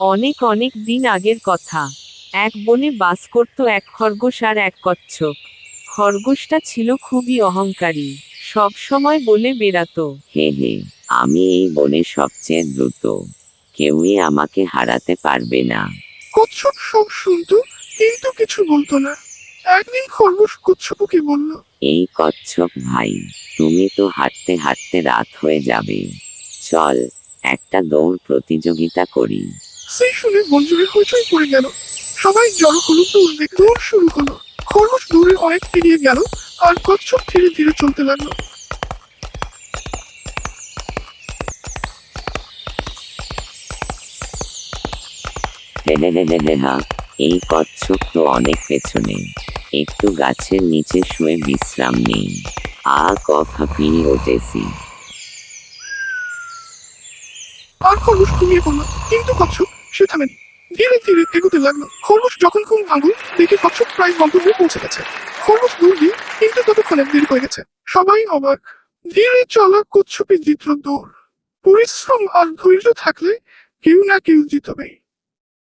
অনেক অনেক দিন আগের কথা। এক বনে বাস করত এক খরগোশ আর এক কচ্ছপ। খরগোশটা ছিল খুবই অহংকারী সব সময় বলে বেড়াতো হে হে আমি এই বনে সবচেয়ে দ্রুত। কেউই আমাকে হারাতে পারবে না। কচ্ছপ সব শুনতো কিন্তু কিছু বলতো না। একদিন খরগোশ কচ্ছপকে বলল এই কচ্ছপ ভাই তুমি তো হাঁটতে হাঁটতে রাত হয়ে যাবে। চল একটা দৌড় প্রতিযোগিতা করি। সেই শুনে বনজুড়ে হইচই পড়ে গেল। সবাই জড়ো হলো দৌড় দৌড় শুরু হলো। খরগোশ দৌড়ে অনেক এগিয়ে গেল আর কচ্ছপ ধীরে ধীরে চলতে লাগল। এই কচ্ছপ তো অনেক পেছনে। একটু গাছের নিচে শুয়ে বিশ্রাম নেই। আ কথা পিয়ে উঠেছি আর খরগোশ ঘুমিয়ে পড়ল। কিন্তু কচ্ছপ সে থামেনি। ধীরে ধীরে এগোতে লাগল। খরগোশ যখন খুব ভাঙল, দেখে কচ্ছপ প্রায় গন্তব্যে পৌঁছে গেছে। খরগোশ দিন কিন্তু ততক্ষণে দেরি হয়ে গেছে। সবাই অবাক। ধীরে চলা কচ্ছপে জিতল দৌড়। পরিশ্রম আর ধৈর্য থাকলে কেউ না কেউ জিতবে